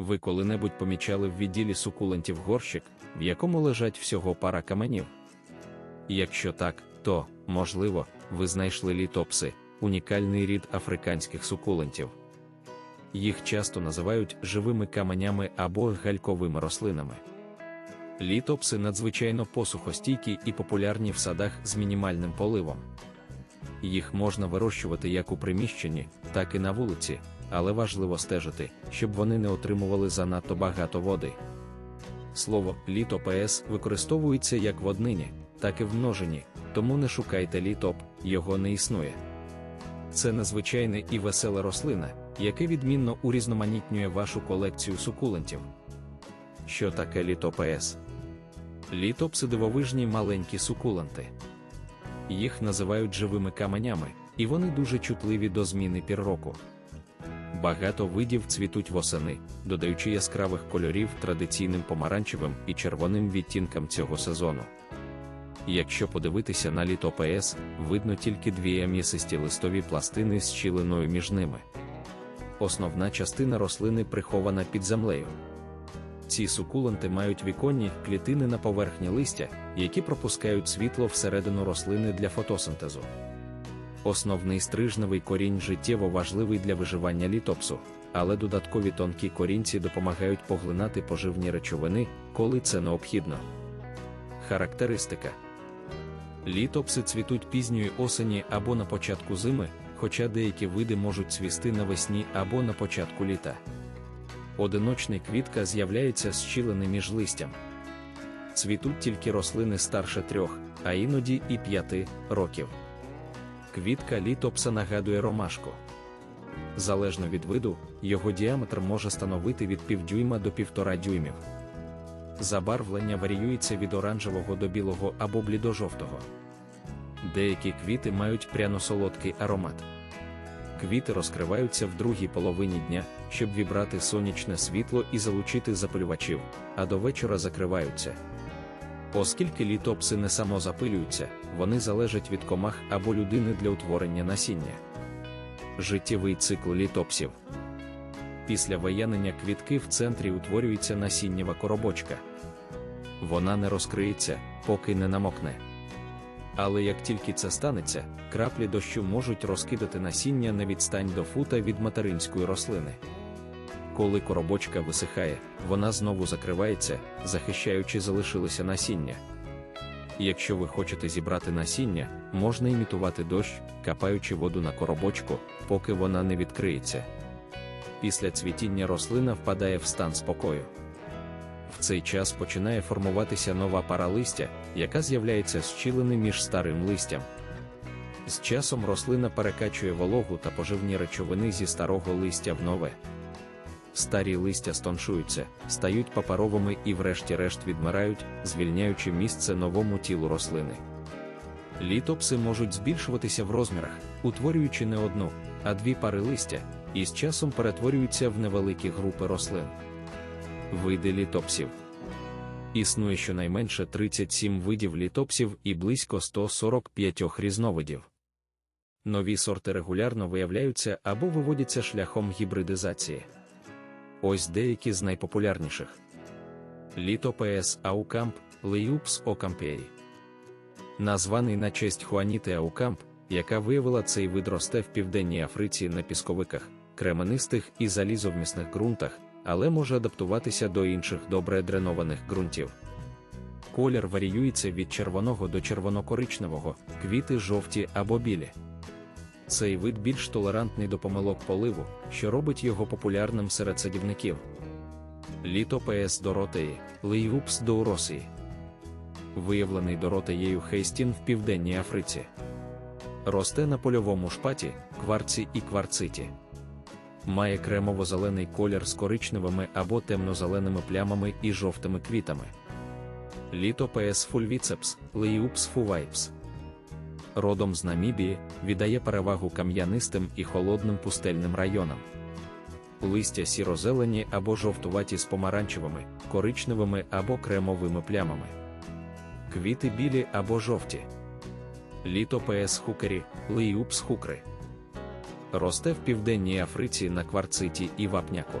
Ви коли-небудь помічали в відділі сукулентів горщик, в якому лежать всього пара каменів? Якщо так, то, можливо, ви знайшли літопси, унікальний рід африканських сукулентів. Їх часто називають живими каменями або гальковими рослинами. Літопси надзвичайно посухостійкі і популярні в садах з мінімальним поливом. Їх можна вирощувати як у приміщенні, так і на вулиці, але важливо стежити, щоб вони не отримували занадто багато води. Слово літопс використовується як в однині, так і в множині, тому не шукайте літоп, його не існує. Це незвичайна і весела рослина, яке відмінно урізноманітнює вашу колекцію сукулентів. Що таке літопс? Літопси дивовижні маленькі сукуленти. Їх називають живими каменями, і вони дуже чутливі до зміни пір року. Багато видів цвітуть восени, додаючи яскравих кольорів традиційним помаранчевим і червоним відтінкам цього сезону. Якщо подивитися на літопс, видно тільки дві м'ясисті листові пластини з щілиною між ними. Основна частина рослини прихована під землею. Ці сукуленти мають віконні клітини на поверхні листя, які пропускають світло всередину рослини для фотосинтезу. Основний стрижневий корінь життєво важливий для виживання літопсу, але додаткові тонкі корінці допомагають поглинати поживні речовини, коли це необхідно. Характеристика літопси цвітуть пізньої осені або на початку зими, хоча деякі види можуть цвісти навесні або на початку літа. Одиночний квітка з'являється щілини між листям. Цвітуть тільки рослини старше трьох, а іноді і п'яти років. Квітка літопса нагадує ромашку. Залежно від виду, його діаметр може становити від півдюйма до півтора дюймів. Забарвлення варіюється від оранжевого до білого або блідожовтого. Деякі квіти мають пряно-солодкий аромат. Квіти розкриваються в другій половині дня, щоб вібрати сонячне світло і залучити запилювачів, а до вечора закриваються. Оскільки літопси не самозапилюються, вони залежать від комах або людини для утворення насіння. Життєвий цикл літопсів. Після виянення квітки в центрі утворюється насіннєва коробочка. Вона не розкриється, поки не намокне. Але як тільки це станеться, краплі дощу можуть розкидати насіння на відстань до фута від материнської рослини. Коли коробочка висихає, вона знову закривається, захищаючи залишилося насіння. Якщо ви хочете зібрати насіння, можна імітувати дощ, капаючи воду на коробочку, поки вона не відкриється. Після цвітіння рослина впадає в стан спокою. В цей час починає формуватися нова пара листя, яка з'являється з щілини між старим листям. З часом рослина перекачує вологу та поживні речовини зі старого листя в нове. Старі листя стоншуються, стають паперовими і, врешті-решт, відмирають, звільняючи місце новому тілу рослини. Літопси можуть збільшуватися в розмірах, утворюючи не одну, а дві пари листя, і з часом перетворюються в невеликі групи рослин. Види літопсів існує щонайменше 37 видів літопсів і близько 145 різновидів. Нові сорти регулярно виявляються або виводяться шляхом гібридизації. Ось деякі з найпопулярніших: Літопес Аукамп Леюпс Окампеї. Названий на честь Хуаніти Аукамп, яка виявила цей вид росте в Південній Африці на пісковиках, кременистих і залізовмісних ґрунтах, але може адаптуватися до інших добре дренованих ґрунтів. Колір варіюється від червоного до червоно-коричневого, квіти жовті або білі. Цей вид більш толерантний до помилок поливу, що робить його популярним серед садівників. Літо ПС Доротеї, Лейвупс Доуросії. Виявлений Доротеєю Хейстін в Південній Африці. Росте на польовому шпаті, кварці і кварциті. Має кремово-зелений колір з коричневими або темно-зеленими плямами і жовтими квітами. Літо ПС Фульвіцепс, Леюпс Фувайпс родом з Намібії, віддає перевагу кам'янистим і холодним пустельним районам. Листя сіро-зелені або жовтуваті з помаранчевими, коричневими або кремовими плямами. Квіти білі або жовті. Літо ПС хукері, ліюпс хукри. Росте в Південній Африці на кварциті і вапняку.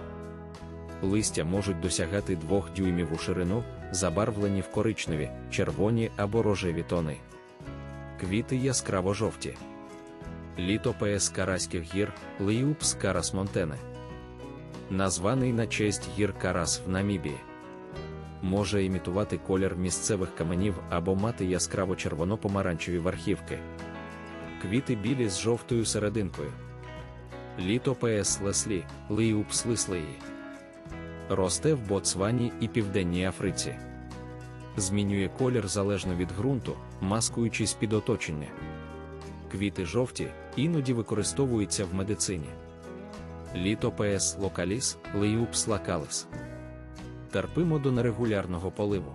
Листя можуть досягати 2 дюймів у ширину, забарвлені в коричневі, червоні або рожеві тони. Квіти яскраво жовті. Літопеес Караських гір Ліупс Карас Монтене. Названий на честь гір Карас в Намібії. Може імітувати колір місцевих каменів або мати яскраво червоно-помаранчеві верхівки. Квіти білі з жовтою серединкою. Літопеес Леслі Ліупс Лислеї. Росте в Ботсвані і Південній Африці. Змінює колір залежно від ґрунту, маскуючись під оточення. Квіти жовті іноді використовуються в медицині. Літопеес локаліс Леюпс лакалис. Терпимо до нерегулярного поливу.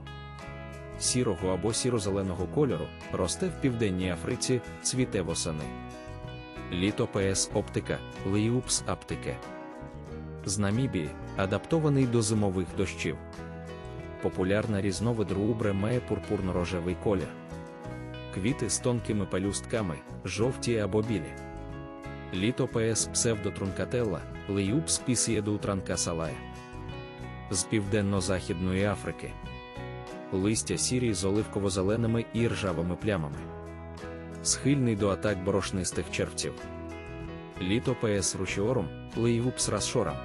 Сірого або сіро-зеленого кольору росте в Південній Африці, цвіте восени. Літопеес оптика Леюпс аптике. З Намібії адаптований до зимових дощів. Популярна різновид рубре має пурпурно-рожевий колір. Квіти з тонкими пелюстками, жовті або білі. Літопеес псевдотрункателла, Леюпс пісієдуутранкасалая. З південно-західної Африки. Листя сірі з оливково-зеленими і ржавими плямами. Схильний до атак борошнистих червців. Літопеес ручіорум, Леюпс расшорам.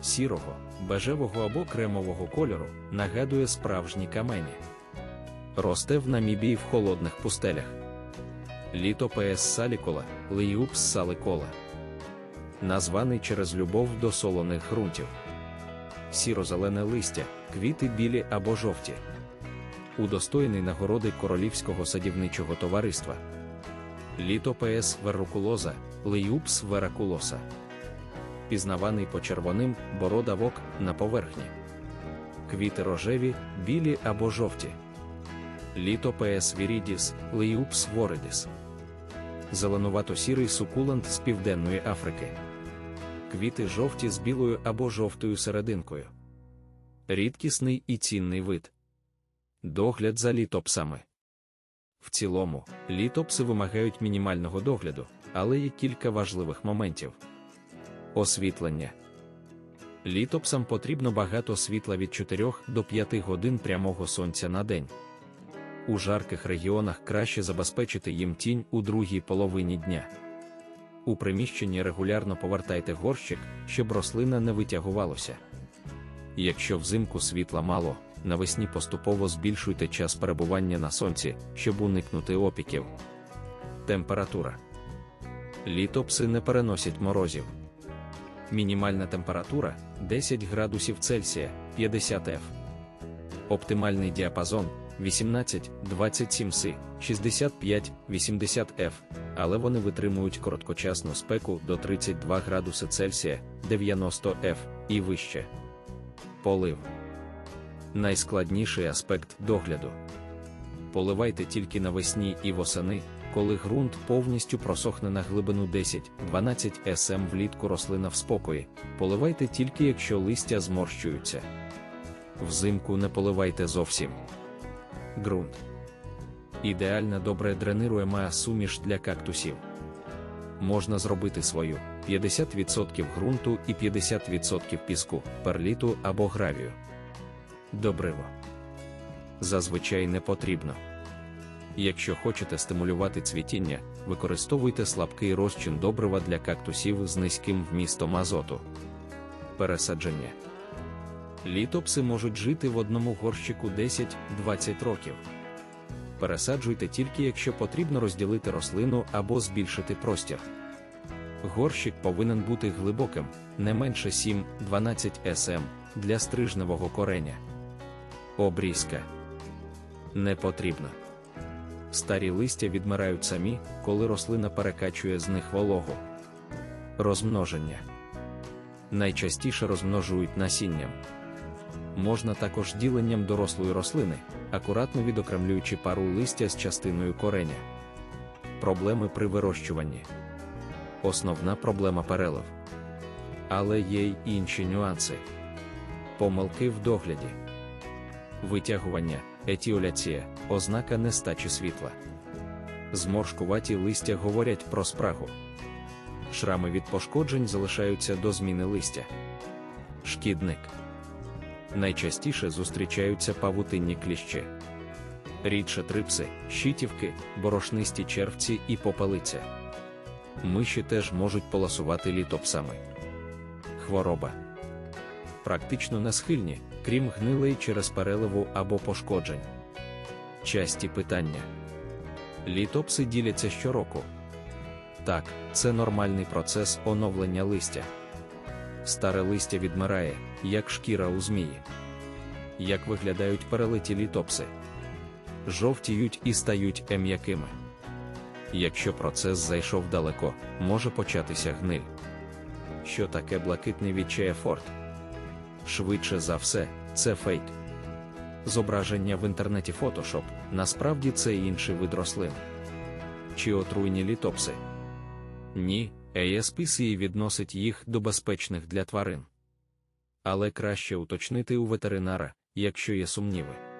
Сірого, бежевого або кремового кольору нагадує справжні камені. Росте в Намібії в холодних пустелях. Літопеес салікола, Леюпс саликола. Названий через любов до солоних ґрунтів. Сіро-зелене листя, квіти білі або жовті. Удостоєний нагороди Королівського садівничого товариства. Літопеес веррукулоза, Леюпс веракулоса. Пізнаваний по червоним бородавок на поверхні. Квіти рожеві, білі або жовті. Літопеес вірідіс, Леюпс воридіс. Зеленувато-сірий сукулант з Південної Африки. Квіти жовті з білою або жовтою серединкою. Рідкісний і цінний вид. Догляд за літопсами. В цілому, літопси вимагають мінімального догляду, але є кілька важливих моментів. Освітлення. Літопсам потрібно багато світла від 4 до 5 годин прямого сонця на день. У жарких регіонах краще забезпечити їм тінь у другій половині дня. У приміщенні регулярно повертайте горщик, щоб рослина не витягувалося. Якщо взимку світла мало, навесні поступово збільшуйте час перебування на сонці, щоб уникнути опіків. Температура. Літопси не переносять морозів. Мінімальна температура 10 градусів Цельсія 50 F. Оптимальний діапазон 18-27 С, 65-80 F, але вони витримують короткочасну спеку до 32 градуси Цельсія 90 F і вище. Полив. Найскладніший аспект догляду. Поливайте тільки навесні і восени, коли ґрунт повністю просохне на глибину 10-12 см влітку рослина в спокої. Поливайте тільки якщо листя зморщуються. Взимку не поливайте зовсім. Ґрунт. Ідеально добре дренирує має суміш для кактусів. Можна зробити свою 50% ґрунту і 50% піску, перліту або гравію. Добриво. Зазвичай не потрібно. Якщо хочете стимулювати цвітіння, використовуйте слабкий розчин добрива для кактусів з низьким вмістом азоту. Пересадження. Літопси можуть жити в одному горщику 10-20 років. Пересаджуйте тільки якщо потрібно розділити рослину або збільшити простір. Горщик повинен бути глибоким, не менше 7-12 см для стрижневого кореня. Обрізка не потрібно. Старі листя відмирають самі, коли рослина перекачує з них вологу. Розмноження найчастіше розмножують насінням. Можна також діленням дорослої рослини, акуратно відокремлюючи пару листя з частиною кореня. Проблеми при вирощуванні. Основна проблема перелив. Але є й інші нюанси. Помилки в догляді. Витягування, етіоляція, ознака нестачі світла. Зморшкуваті листя говорять про спрагу. Шрами від пошкоджень залишаються до зміни листя. шкідник. Найчастіше зустрічаються павутинні кліщі. Рідше трипси, щитівки, борошнисті червці і попелиця. Миші теж можуть полосувати літопсами. Хвороба. Практично не схильні, крім гнилої через переливу або пошкоджень. Часті питання. Літопси діляться щороку. Так, це нормальний процес оновлення листя. Старе листя відмирає, як шкіра у змії. Як виглядають перелиті літопси? Жовтіють і стають ем'якими. Якщо процес зайшов далеко, може початися гниль. Що таке блакитний відчаєфорт? Швидше за все, це фейк. Зображення в інтернеті Photoshop, насправді це інший вид рослин. Чи отруйні літопси? Ні, ASPCA відносить їх до безпечних для тварин. Але краще уточнити у ветеринара, якщо є сумніви.